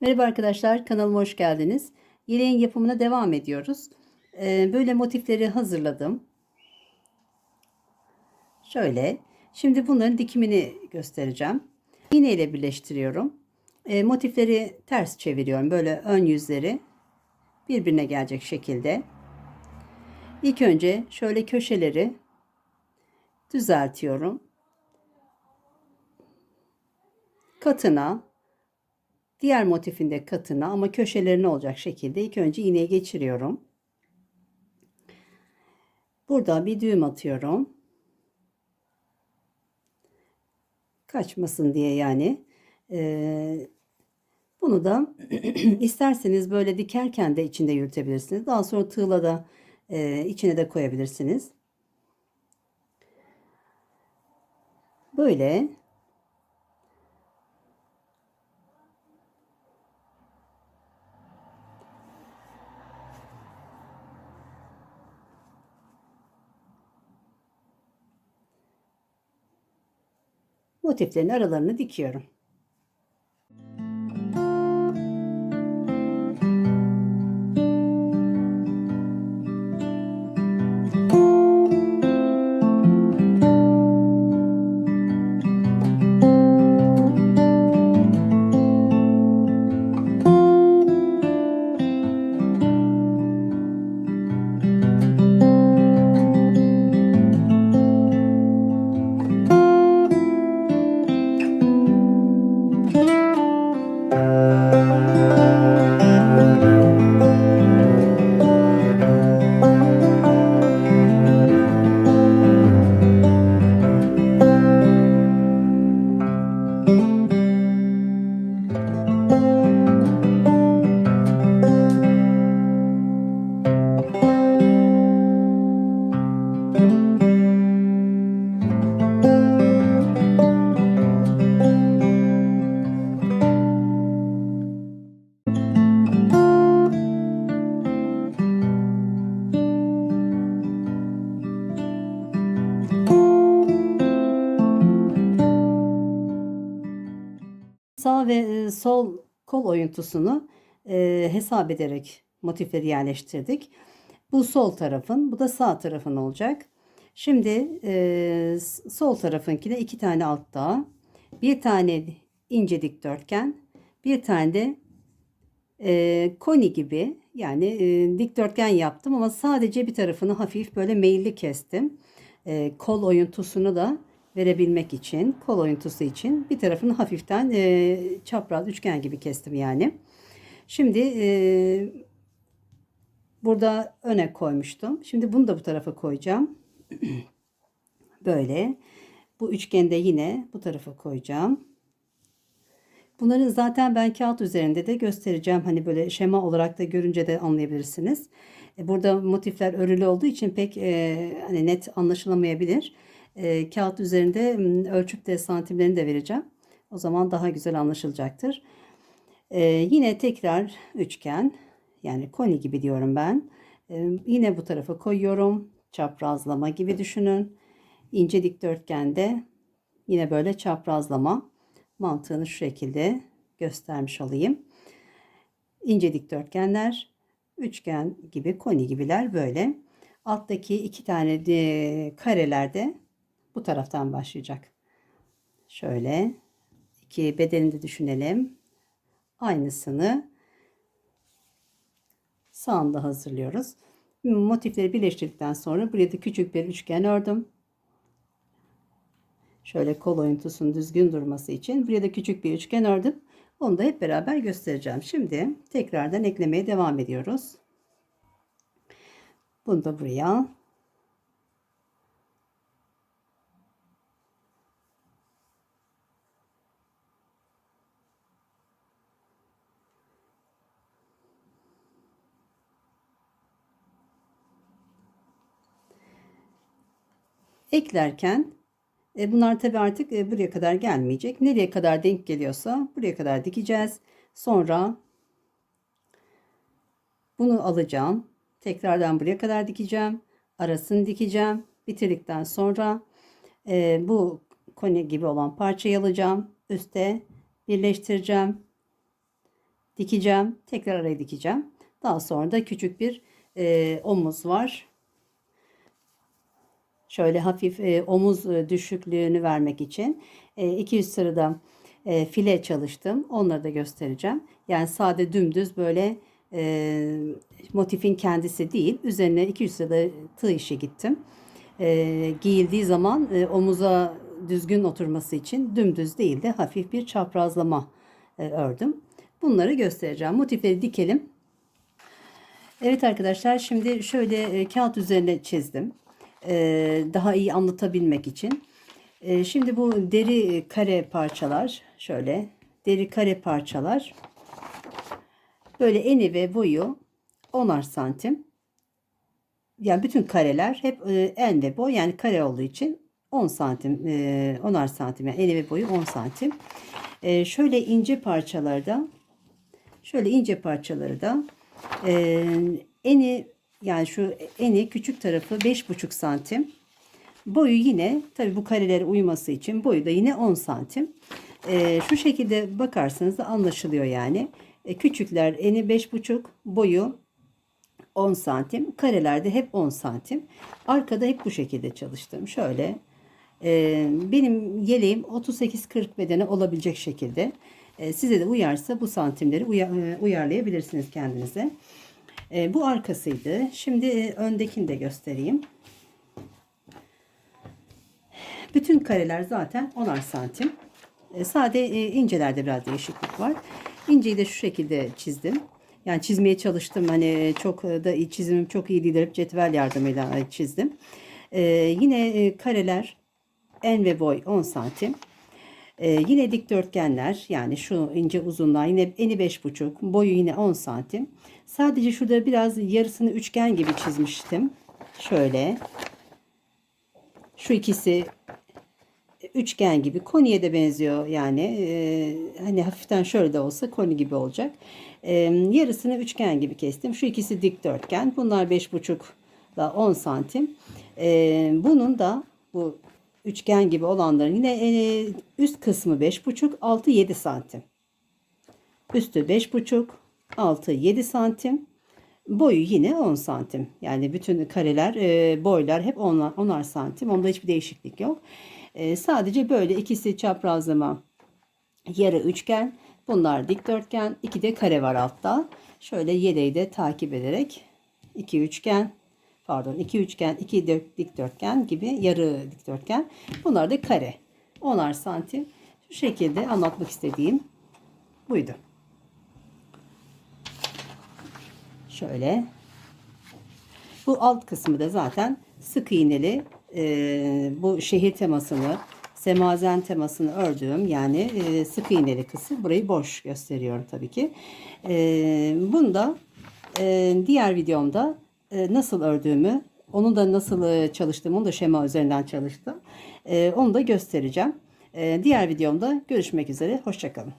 Merhaba arkadaşlar, kanalıma hoş geldiniz. Yeleğin yapımına devam ediyoruz. Ee, böyle motifleri hazırladım. Şöyle. Şimdi bunların dikimini göstereceğim. İğne ile birleştiriyorum. Ee, motifleri ters çeviriyorum. Böyle ön yüzleri birbirine gelecek şekilde. İlk önce şöyle köşeleri düzeltiyorum. Katına diğer motifinde katına ama köşelerine olacak şekilde ilk önce iğneyi geçiriyorum. Burada bir düğüm atıyorum. Kaçmasın diye yani. Ee, bunu da isterseniz böyle dikerken de içinde yürütebilirsiniz. Daha sonra tığla da e, içine de koyabilirsiniz. Böyle motiflerin aralarını dikiyorum. Ve e, sol kol oyuntusunu e, hesap ederek motifleri yerleştirdik. Bu sol tarafın, bu da sağ tarafın olacak. Şimdi e, sol tarafınkine iki tane altta, bir tane ince dikdörtgen, bir tane de koni gibi yani dikdörtgen yaptım ama sadece bir tarafını hafif böyle meyilli kestim. Kol oyuntusunu da verebilmek için, kol oyuntusu için bir tarafını hafiften e, çapraz üçgen gibi kestim yani. Şimdi e, burada öne koymuştum. Şimdi bunu da bu tarafa koyacağım. Böyle. Bu üçgende yine bu tarafa koyacağım. Bunların zaten ben kağıt üzerinde de göstereceğim. Hani böyle şema olarak da görünce de anlayabilirsiniz. E, burada motifler örülü olduğu için pek e, hani net anlaşılamayabilir. E, kağıt üzerinde ölçüp de santimlerini de vereceğim. O zaman daha güzel anlaşılacaktır. E, yine tekrar üçgen yani koni gibi diyorum ben. E, yine bu tarafa koyuyorum. Çaprazlama gibi düşünün. İnce dikdörtgende yine böyle çaprazlama mantığını şu şekilde göstermiş olayım. İnce dikdörtgenler, üçgen gibi, koni gibiler böyle. Alttaki iki tane de karelerde bu taraftan başlayacak. Şöyle iki bedenini düşünelim. Aynısını sağında hazırlıyoruz. Motifleri birleştirdikten sonra buraya da küçük bir üçgen ördüm. Şöyle kol oyuntusunun düzgün durması için buraya da küçük bir üçgen ördüm. Onu da hep beraber göstereceğim. Şimdi tekrardan eklemeye devam ediyoruz. Bunu da buraya eklerken e, bunlar tabi artık e, buraya kadar gelmeyecek. Nereye kadar denk geliyorsa buraya kadar dikeceğiz. Sonra bunu alacağım. Tekrardan buraya kadar dikeceğim. Arasını dikeceğim. Bitirdikten sonra e, bu koni gibi olan parçayı alacağım. Üste birleştireceğim. dikeceğim. Tekrar araya dikeceğim. Daha sonra da küçük bir e, omuz var. Şöyle hafif e, omuz e, düşüklüğünü vermek için e, 200 sırada e, file çalıştım. Onları da göstereceğim. Yani sade dümdüz böyle e, motifin kendisi değil. Üzerine 200 sırada tığ işi gittim. E, giyildiği zaman e, omuza düzgün oturması için dümdüz değil de hafif bir çaprazlama e, ördüm. Bunları göstereceğim. Motifleri dikelim. Evet arkadaşlar şimdi şöyle e, kağıt üzerine çizdim. E, daha iyi anlatabilmek için. E, şimdi bu deri kare parçalar şöyle deri kare parçalar böyle eni ve boyu 10'ar santim. Yani bütün kareler hep e, en ve boy yani kare olduğu için 10 santim e, 10'ar santim yani eni ve boyu 10 santim. Şöyle ince parçalarda şöyle ince parçaları da eni yani şu eni küçük tarafı 5,5 santim. Boyu yine tabi bu karelere uyması için boyu da yine 10 santim. E, şu şekilde bakarsanız da anlaşılıyor yani. E, küçükler eni 5,5 boyu 10 santim. Karelerde hep 10 santim. Arkada hep bu şekilde çalıştım. Şöyle e, benim yeleğim 38-40 bedene olabilecek şekilde. E, size de uyarsa bu santimleri uya, e, uyarlayabilirsiniz kendinize. E, bu arkasıydı. Şimdi e, öndekini de göstereyim. Bütün kareler zaten 10'ar santim. E, sade e, incelerde biraz değişiklik var. İnceyi de şu şekilde çizdim. Yani çizmeye çalıştım. Hani çok da iyi çizimim çok iyi değil. Hep cetvel yardımıyla e, çizdim. E, yine e, kareler en ve boy 10 santim. E, yine dikdörtgenler yani şu ince uzunluğa yine eni 5,5 boyu yine 10 santim. Sadece şurada biraz yarısını üçgen gibi çizmiştim. Şöyle. Şu ikisi üçgen gibi. Koniye de benziyor yani. Ee, hani hafiften şöyle de olsa koni gibi olacak. Ee, yarısını üçgen gibi kestim. Şu ikisi dikdörtgen. Bunlar 5,5 ile 10 santim. Ee, bunun da bu üçgen gibi olanların yine e, üst kısmı 5,5 altı 7 santim. Üstü 5,5 altı 7 santim. Boyu yine 10 santim. Yani bütün kareler, e, boylar hep 10'ar 10'ar santim. Onda hiçbir değişiklik yok. E, sadece böyle ikisi çaprazlama yarı üçgen. Bunlar dikdörtgen. iki de kare var altta. Şöyle yeleği de takip ederek iki üçgen pardon iki üçgen iki dikdörtgen gibi yarı dikdörtgen. Bunlar da kare. 10'ar santim. Şu şekilde anlatmak istediğim buydu. Şöyle. Bu alt kısmı da zaten sık iğneli e, bu şehir temasını semazen temasını ördüğüm yani e, sık iğneli kısım burayı boş gösteriyorum tabii ki. E, bunu da e, diğer videomda nasıl ördüğümü onu da nasıl e, çalıştığımı onu da şema üzerinden çalıştım. E, onu da göstereceğim. E, diğer videomda görüşmek üzere. Hoşçakalın.